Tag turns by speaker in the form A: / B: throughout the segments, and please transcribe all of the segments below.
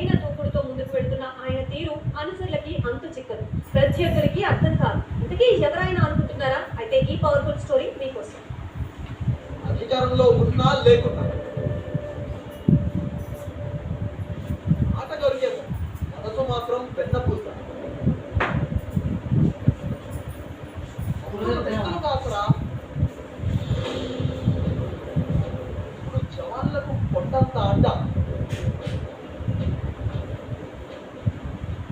A: సరైన దూకుడుతో ముందుకు వెళ్తున్న ఆయన తీరు అనుచరులకి అంతు చిక్కదు. ప్రత్యర్థులకి అర్థం కాదు. ఇంతకీ ఎవరైనా అనుకుంటున్నారా? అయితే ఈ పవర్ఫుల్ స్టోరీ మీకోసం.
B: అధికారంలో ఉన్నా లేకున్నా. మనసు మాత్రం పెద్ద ఇప్పుడు జవాన్లకు పొట్టంత అడ్డ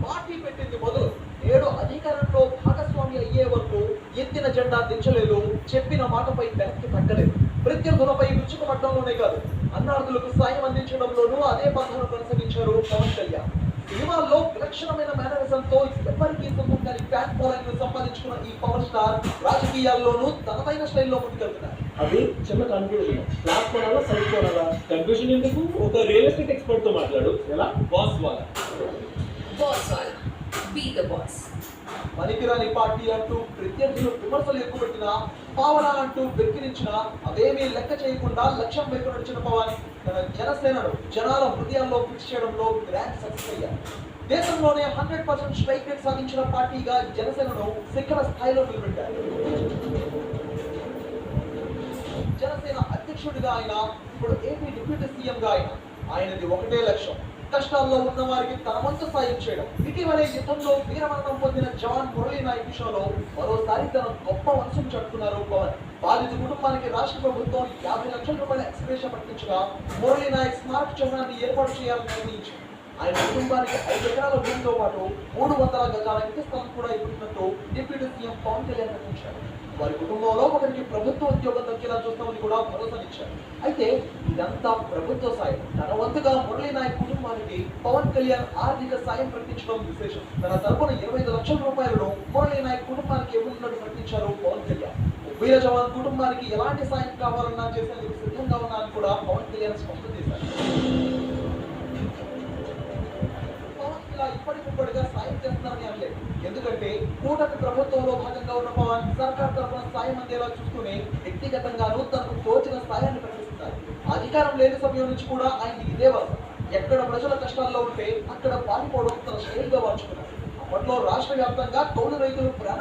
B: పార్టీ పెట్టింది మొదలు. నేడు అధికారంలో భాగస్వామి అయ్యే వరకు ఎత్తిన జెండా దించలేదు చెప్పిన మాటపై వెనక్కి తగ్గలేదు. ప్రత్యర్థులపై విరుచుకుపట్టడంలోనే కాదు అన్నార్థులకు సాయం అందించడంలోనూ అదే బాధను కొనసాగించారు పవన్ కళ్యాణ్. సినిమాల్లో విలక్షణమైన మేనరిజంతో ఎవరికి సొంతం కాని ఫ్యాన్ ఫాలోయింగ్ సంపాదించుకున్న ఈ పవర్ స్టార్ రాజకీయాల్లోనూ తనదైన స్టైల్లో ముందుకెళ్తున్నారు.
C: అది చిన్న కన్ఫ్యూజన్ క్లాస్ కొనాలా సైట్ కొనాలా? కన్ఫ్యూజన్ ఎందుకు? ఒక రియల్ ఎస్టేట్ ఎక్స్పర్ట్తో మాట్లాడు. ఎలా? బాస్ వాళ్ళ.
D: The boss.
B: పనికిరాని పార్టీ అంటూ ప్రత్యర్థులు విమర్శలు ఎక్కుపెట్టిన పావన అంటూ వెక్కిరించిన అవేమీ లెక్క చేయకుండా లక్ష్యం వైపు నడిచిన పవన్ తన జనసేనను జనాల హృదయాల్లో ఫిక్స్ చేయడంలో గ్రాండ్ సక్సెస్ అయ్యారు. దేశంలోనే హండ్రెడ్ పర్సెంట్ స్ట్రైక్ రేట్ సాధించిన పార్టీగా జనసేనను శిఖర స్థాయిలో నిలబెట్టారు. జనసేన అధ్యక్షుడిగా ఆయన ఇప్పుడు ఏపీ డిప్యూటీ సీఎంగా ఆయన ఆయనది ఒకటే లక్ష్యం. కష్టాల్లో ఉన్న వారికి తన వంతు సాయం చేయడం. ఇటీవలే యుద్ధంలో వీరమరణం పొందిన జవాన్ మురళీ నాయక్ విషయంలో మరోసారి తన గొప్ప వంశం చెప్తున్నారు పవన్. బాధిత కుటుంబానికి రాష్ట్ర ప్రభుత్వం యాభై లక్షల రూపాయల ఎక్స్ప్రెషన్ ప్రకటించగా మురళీ నాయక్ స్మారక చిహ్నాన్ని ఏర్పాటు చేయాలని నిర్ణయించింది ఆయన కుటుంబానికి ఐదు ఎకరాల భూమితో పాటు మూడు వందల గజాల ఇంటి స్థలం కూడా ఇవ్వనున్నట్టు డిప్యూటీ సీఎం పవన్ కళ్యాణ్ ప్రకటించారు. వారి కుటుంబంలో ఒకరికి ప్రభుత్వ ఉద్యోగం దక్కేలా చూస్తామని కూడా భరోసానిచ్చారు. అయితే ఇదంతా ప్రభుత్వ సాయం. తన వంతుగా మురళీ నాయక్ కుటుంబానికి పవన్ కళ్యాణ్ ఆర్థిక సాయం ప్రకటించడం విశేషం. తన తరపున ఇరవై ఐదు లక్షల రూపాయలను మురళీ నాయక్ కుటుంబానికి ఇవ్వనున్నట్టు ప్రకటించారు పవన్ కళ్యాణ్. వీర జవాన్ కుటుంబానికి ఎలాంటి సాయం కావాలన్నా చేసేందుకు సిద్ధంగా ఉన్నారని కూడా పవన్ కళ్యాణ్ స్పష్టం చేశారు. ఇప్పటికిప్పటిగా సాయం చేస్తున్నారని అనలేదు. ఎందుకంటే కూటమి ప్రభుత్వంలో భాగంగా ఉన్న పవన్ సర్కార్ తరఫున సాయం అందేలా చూస్తూనే వ్యక్తిగతంగానూ తనకు తోచిన సాయాన్ని ప్రకటిస్తున్నారు అధికారం లేని సమయం నుంచి కూడా ఆయన ఇదే ఎక్కడ ప్రజల కష్టాల్లో ఉంటే అక్కడ పారిపోవడం తన శైలిగా మార్చుకున్నారు. అప్పట్లో రాష్ట్ర వ్యాప్తంగా తోలు రైతులు ప్రాణ